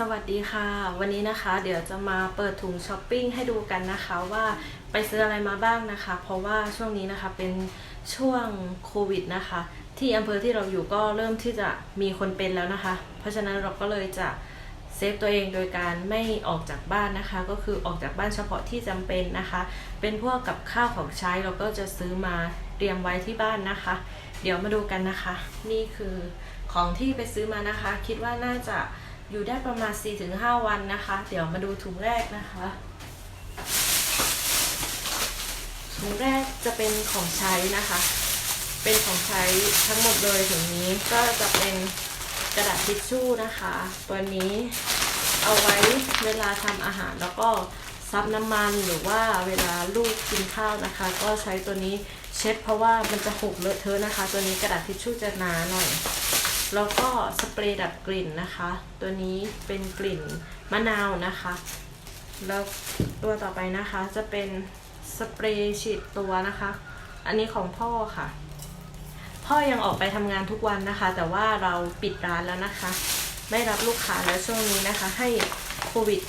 สวัสดีค่ะ วันนี้นะคะ เดี๋ยวจะมาเปิดถุงช้อปปิ้งให้ดูกันนะคะว่าไปซื้ออะไรมาบ้างนะคะ เพราะว่าช่วงนี้นะคะเป็นช่วงโควิดนะคะ ที่อำเภอที่เราอยู่ก็เริ่มที่จะมีคนเป็นแล้วนะคะ เพราะฉะนั้นเราก็เลยจะเซฟตัวเองโดยการไม่ออกจากบ้านนะคะ ก็คือออกจากบ้านเฉพาะที่จำเป็นนะคะ เป็นพวกกับข้าวของใช้เราก็จะซื้อมาเตรียมไว้ที่บ้านนะคะ เดี๋ยวมาดูกันนะคะ นี่คือของที่ไปซื้อมานะคะ คิดว่าน่าจะ อยู่ได้ประมาณ 4-5 วันนะคะ เดี๋ยวมาดูถุงแรกนะคะ ถุงแรกจะเป็นของใช้นะคะ เป็นของใช้ทั้งหมดเลยถุงนี้ก็จะเป็นกระดาษทิชชู่นะคะ ตัวนี้เอาไว้เวลาทำอาหารแล้วก็ซับน้ำมันหรือว่าเวลาลูกกินข้าวนะคะ ก็ใช้ตัวนี้เช็ดเพราะว่ามันจะหกเลอะเทอะนะคะ ตัวนี้กระดาษทิชชู่จะหนาหน่อย แล้วก็สเปรย์ดับกลิ่นนะคะ ตัวนี้เป็นกลิ่นมะนาวนะคะ แล้วตัวต่อไปนะคะจะเป็นสเปรย์ฉีดตัวนะคะ อันนี้ของพ่อค่ะ พ่อยังออกไปทำงานทุกวันนะคะ แต่ว่าเราปิดร้านแล้วนะคะ ไม่รับลูกค้าแล้วช่วงนี้นะคะ ให้โควิด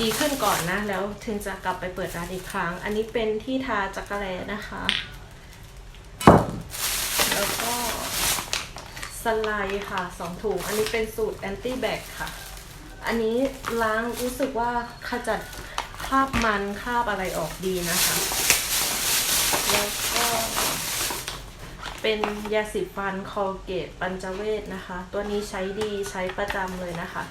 ดีขึ้นก่อนนะ แล้วถึงจะกลับไปเปิดร้านอีกครั้ง อันนี้เป็นที่ทาจักรแลนะคะ แล้วก็ สไลด์ค่ะสองถุง อันนี้เป็นสูตรแอนตี้แบคค่ะ อันนี้ล้างรู้สึกว่าขจัดคราบมันคราบอะไรออกดีนะคะ แล้วก็เป็นยาสีฟันคอลเกตปัญจเวทนะคะ ตัวนี้ใช้ดีใช้ประจำเลยนะคะ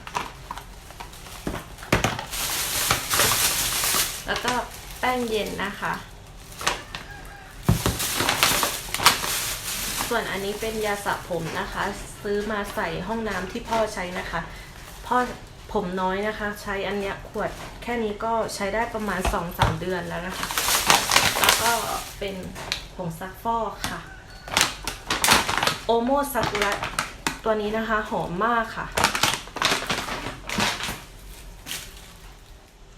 แล้วก็แป้งเย็นนะคะ ส่วนอันนี้เป็นยาสระผมนะคะ ซื้อมาใส่ห้องน้ำที่พ่อใช้นะคะ พ่อผมน้อยนะคะ ใช้อันเนี้ยขวดแค่นี้ก็ใช้ได้ประมาณ 2-3 เดือนแล้วนะคะ แล้วก็เป็นผงซักฟอกค่ะโอโมซากุระตัวนี้นะคะ หอมมากค่ะ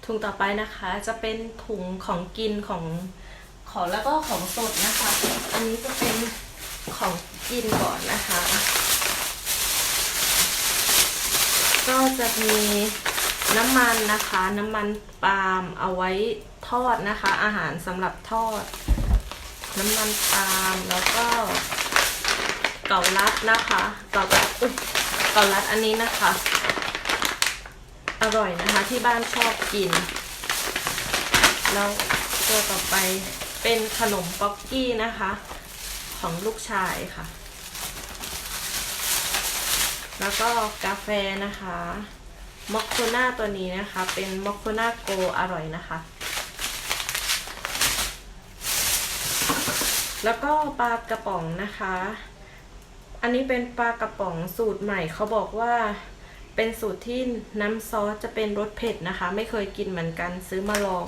ถุงต่อไปนะคะจะเป็นถุงของกินของของแล้วก็ของสดนะคะ อันนี้จะเป็น ของกินก่อนนะคะ ก็จะมีน้ำมันนะคะ น้ำมันปาล์มเอาไว้ทอดนะคะ อาหารสำหรับทอด น้ำมันปาล์มแล้วก็เกาลัดนะคะเกาลัดอุ๊ยเกาลัดอันนี้นะคะ อร่อยนะคะที่บ้านชอบกิน แล้วตัวต่อไปเป็นขนมป๊อกกี้นะคะ ของลูกชายค่ะ แล้วก็กาแฟนะคะมอคโคน่าตัวนี้นะคะ เป็นมอคโคน่าโกอร่อยนะคะ แล้วก็ปลากระป๋องนะคะ อันนี้เป็นปลากระป๋องสูตรใหม่เขาบอกว่าเป็นสูตรที่น้ำซอสจะเป็นรสเผ็ดนะคะ ไม่เคยกินเหมือนกันซื้อมาลอง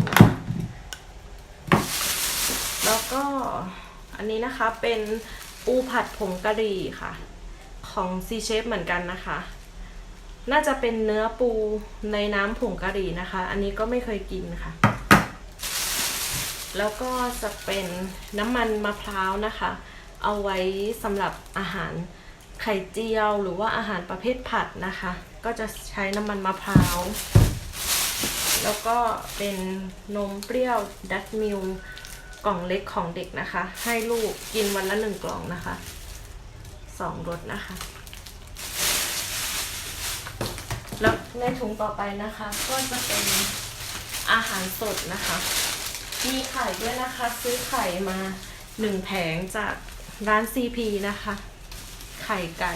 แล้วก็ อันนี้นะคะเป็นปูผัดผงกะหรี่ค่ะ ของซีเชฟเหมือนกันนะคะ น่าจะเป็นเนื้อปูในน้ำผงกะหรี่นะคะ อันนี้ก็ไม่เคยกินค่ะ แล้วก็จะเป็นน้ำมันมะพร้าวนะคะ เอาไว้สำหรับอาหารไข่เจียวหรือว่าอาหารประเภทผัดนะคะ ก็จะใช้น้ำมันมะพร้าว แล้วก็เป็นนมเปรี้ยวดัตมิล กล่องเล็กของเด็กนะคะ ให้ลูกกินวันละหนึ่งกล่องนะคะสองรสนะคะ แล้วในถุงต่อไปนะคะ ก็จะเป็นอาหารสดนะคะ มีไข่ด้วยนะคะ ซื้อไข่มาหนึ่งแผงจากร้าน CP นะคะ ไข่ไก่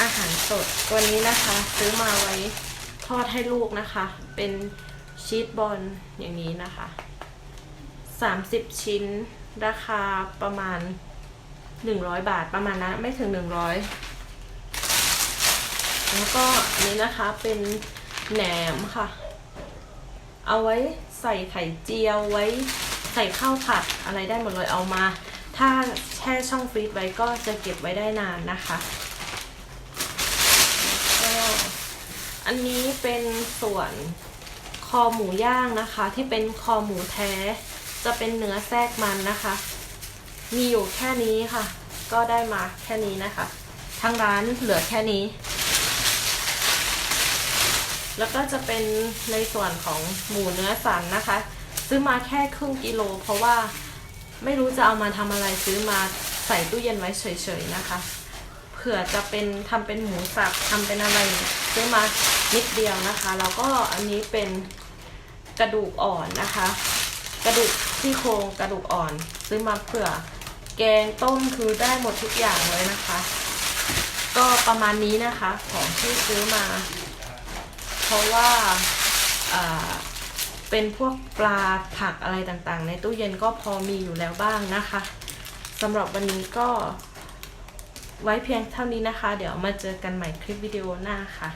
อาหารสดตัวนี้นะคะ ซื้อมาไว้ทอดให้ลูกนะคะ เป็น ชีสบอลอย่างนี้นะคะ 30 ชิ้นราคาประมาณ 100 บาทประมาณนั้นไม่ถึง 100 แล้วก็นี้นะคะเป็นแหนมค่ะ เอาไว้ใส่ไข่เจียวไว้ใส่ข้าวผัดอะไรได้หมดเลยเอามา ถ้าแช่ช่องฟรีซไว้ก็จะเก็บไว้ได้นานนะคะก็อันนี้เป็นส่วน อหมูย่างนะคะ ที่เป็นคอหมูแท้ จะเป็นเนื้อแทรกมันนะคะ มีอยู่แค่นี้ค่ะ ก็ได้มาแค่นี้นะคะ ทางร้านเหลือแค่นี้ แล้วก็จะเป็นในส่วนของหมูเนื้อสันนะคะ ซื้อมาแค่ครึ่งกิโล เพราะว่าไม่รู้จะเอามาทำอะไรซื้อมาใส่ตู้เย็นไว้เฉยๆนะคะเผื่อจะเป็นทำเป็นหมูสับทำเป็นอะไรซื้อมานิดเดียวนะคะ แล้วก็อันนี้เป็น กระดูกอ่อนนะคะ กระดูกที่โครงกระดูกอ่อน ซื้อมาเผื่อ แกงต้มคือได้หมดทุกอย่างเลยนะคะ ก็ประมาณนี้นะคะของที่ซื้อมา เพราะว่าเป็นพวกปลาผักอะไรต่างๆ ในตู้เย็นก็พอมีอยู่แล้วบ้างนะคะสำหรับวันนี้ก็ไว้เพียงเท่านี้นะคะ เดี๋ยวมาเจอกันใหม่คลิปวิดีโอหน้าค่ะ